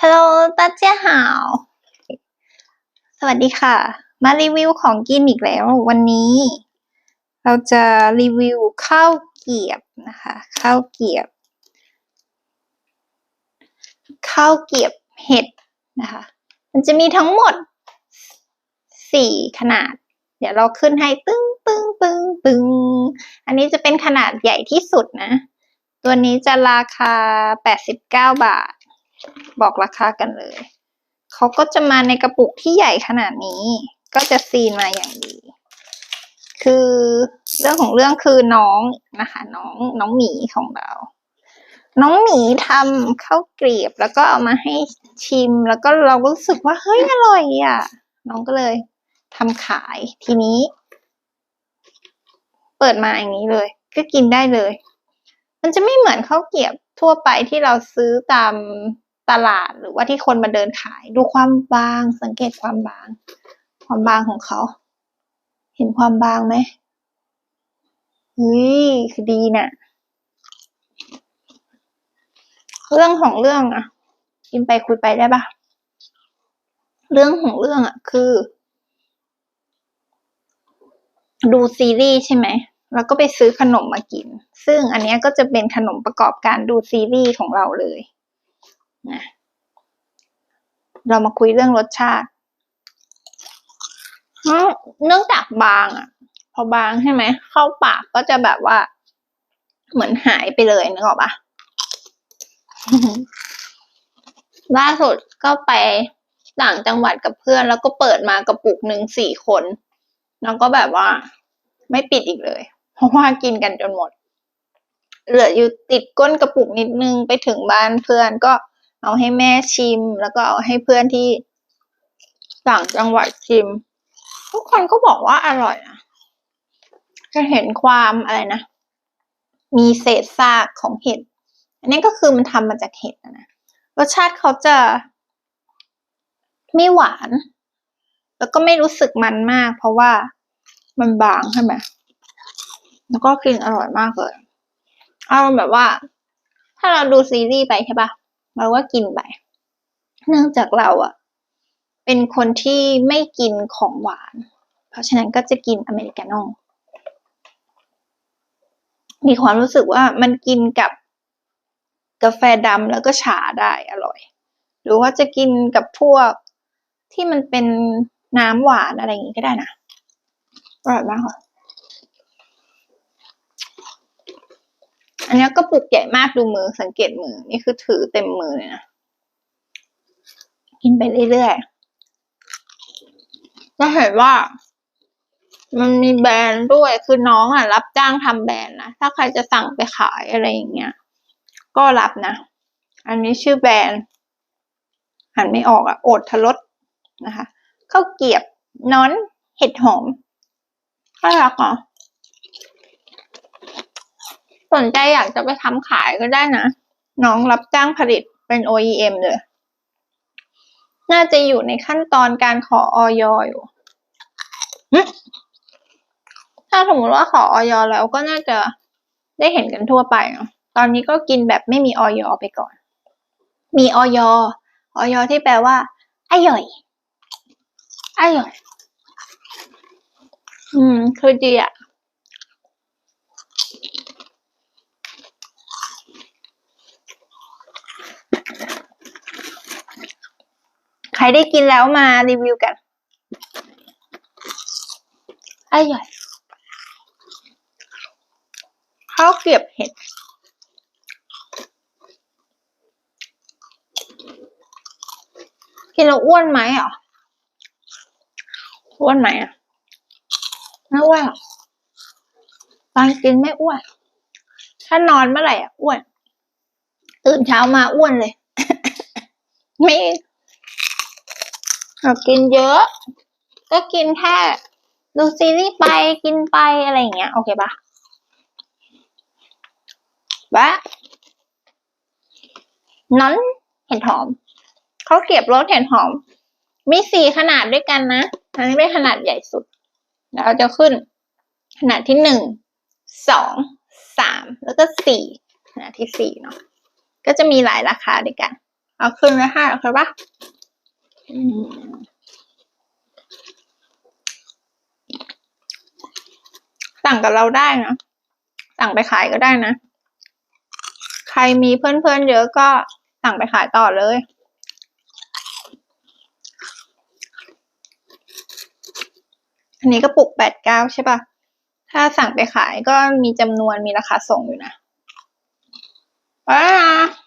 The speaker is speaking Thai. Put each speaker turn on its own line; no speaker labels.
ฮัลโหลตาเจ้าหาว สวัสดีค่ะ มารีวิวของกินอีกแล้ว วันนี้ เราจะรีวิวข้าวเกียบนะคะ ข้าวเกียบ ข้าวเกียบเห็ดนะคะ มันจะมีทั้งหมดสี่ขนาด เดี๋ยวเราขึ้นให้ตึ้งตึ้งตึ้งตึ้งอันนี้จะเป็นขนาดใหญ่ที่สุดนะ ตัวนี้จะราคา 89 บาท บอกราคากันเลย เขาก็จะมาในกระปุกที่ใหญ่ขนาดนี้ ก็จะซีนมาอย่างดี คือเรื่องของเรื่องคือน้องนะคะน้องน้องหมีของเรา น้องหมีทำข้าวเกรียบแล้วก็เอามาให้ชิมแล้วก็เราก็รู้สึกว่าเฮ้ยอร่อยอะ น้องก็เลยทำขายทีนี้ เปิดมาอย่างนี้เลย ก็กินได้เลย มันจะไม่เหมือนข้าวเกรียบทั่วไปที่เราซื้อตาม ตลาดหรือว่าที่คนมาเดินขาย ดูความบาง สังเกตความบาง ความบางของเขา เห็นความบางไหมเฮ้ยคือดีนะ่ะ เรื่องของเรื่องอะกินไปคุยไปได้ปะเรื่องของเรื่องอะคือ ดูซีรีส์ใช่ไหมแล้วก็ไปซื้อขนมมากิน ซึ่งอันนี้ก็จะเป็นขนมประกอบการดูซีรีส์ของเราเลย นะเรามาคุยเรื่องรสชาติเนื่องจากบางอะ พอบางใช่ไหม เข้าปากก็จะแบบว่า เหมือนหายไปเลยนึกออกปะล่าสุดก็ไปต่างจังหวัดกับเพื่อน แล้วก็เปิดมากระปุกหนึ่งสี่คนแล้วก็แบบว่า ไม่ปิดอีกเลย เพราะว่ากินกันจนหมด เหลืออยู่ติดก้นกระปุกนิดนึงไปถึงบ้านเพื่อนก็ เอาให้แม่ชิม แล้วก็เอาให้เพื่อนที่ต่างจังหวัดชิม ทุกคนก็บอกว่าอร่อยนะจะเห็นความอะไรนะ มีเศษซากของเห็ด อันนี้ก็คือมันทำมาจากเห็ดนะรสชาติเขาจะ ไม่หวาน แล้วก็ไม่รู้สึกมันมาก เพราะว่ามันบางใช่ไหมแล้วก็กินอร่อยมากเลยเอาแบบว่า ถ้าเราดูซีรีส์ไปใช่ปะ เราก็กินไป เนื่องจากเราอะเป็นคนที่ไม่กินของหวาน เพราะฉะนั้นก็จะกินอเมริกาโน่มีความรู้สึกว่ามันกินกับกาแฟดำแล้วก็ชาได้อร่อย หรือว่าจะกินกับพวกที่มันเป็นน้ำหวานอะไรอย่างนี้ก็ได้นะอร่อยมากค่ะ อันนี้ก็ปุกใหญ่มากดูมือสังเกตมือ นี่คือถือเต็มมือเลยนะ กินไปเรื่อยๆจะเห็นว่า มันมีแบรนด์ด้วยคือน้องอะ รับจ้างทำแบรนด์นะถ้าใครจะสั่งไปขายอะไรอย่างเงี้ยก็รับนะ อันนี้ชื่อแบรนด์หันไม่ออกอะโอดทรสนะคะข้าวเกียบน้อนเห็ดหอมน่ารักเหรอ สนใจอยากจะไปทำขายก็ได้นะ น้องรับจ้างผลิตเป็น OEM เลย น่าจะอยู่ในขั้นตอนการขอออยอยู่ ถ้าสมมติว่าขอออยแล้วก็น่าจะได้เห็นกันทั่วไปเนาะตอนนี้ก็กินแบบไม่มีออยไปก่อน มีออยออยที่แปลว่าอร่อยอร่อย อืม คือดีอะใค รได้กินแล้วมารีวิวกันอร่อยข้าวเกรียบเห็ด กินแล้วอ้วนไหมอะอ้วนไหมอะไม่อ้วนหรอกตอนกินไม่อ้วน ถ้านอนเมื่อไหร่อะอ้วน ตื่นเช้ามาอ้วนเลย ไม่ กินเยอะ ก็กินแค่ดูซีรีส์ไปกินไปอะไรอย่างเงี้ย โอเคปะวะนั้นเห็ดหอม เขาเก็บรสเห็ดหอม มีสี่ขนาดด้วยกันนะ อันนี้เป็นขนาดใหญ่สุด แล้วจะขึ้น ขนาดที่หนึ่ง สอง สาม แล้วก็สี่ ขนาดที่สี่เนาะ ก็จะมีหลายราคาด้วยกัน เอาขึ้นไว้ให้โอเคปะ สั่งกับเราได้นะ สั่งไปขายก็ได้นะ ใครมีเพื่อนๆเยอะก็สั่งไปขายต่อเลยอันนี้ก็ปุกแปดเก้าใช่ปะถ้าสั่งไปขายก็มีจำนวนมีราคาส่งอยู่นะไปแล้วนะ